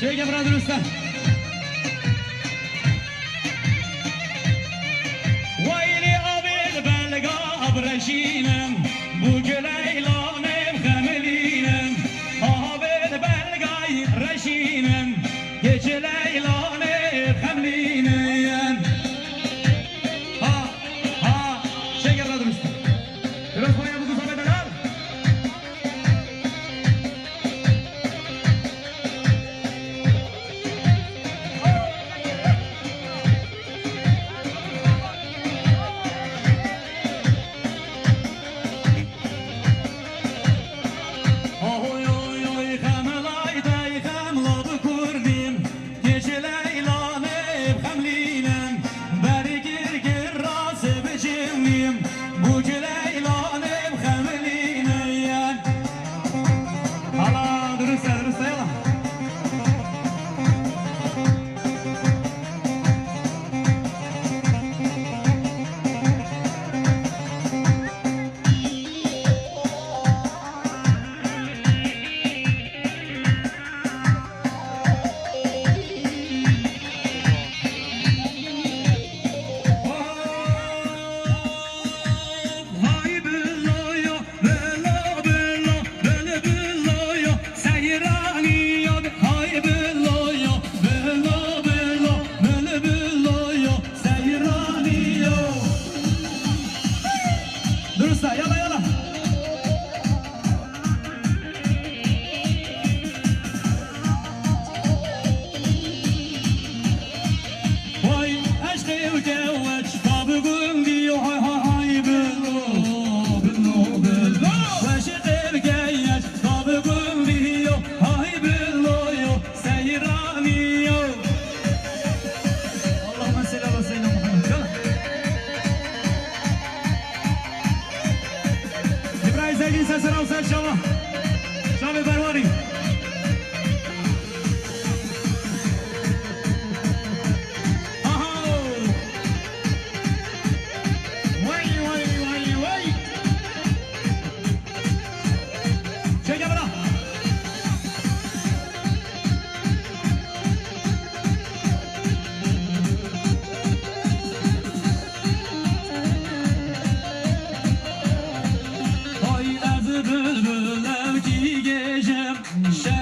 Şöyle brother usta. Vayli abid belga abreşinem bu güleylanem kemelinim abid belga reşinem Cruza, ela é Ladies and gentlemen, Jolly Baroni. Mm.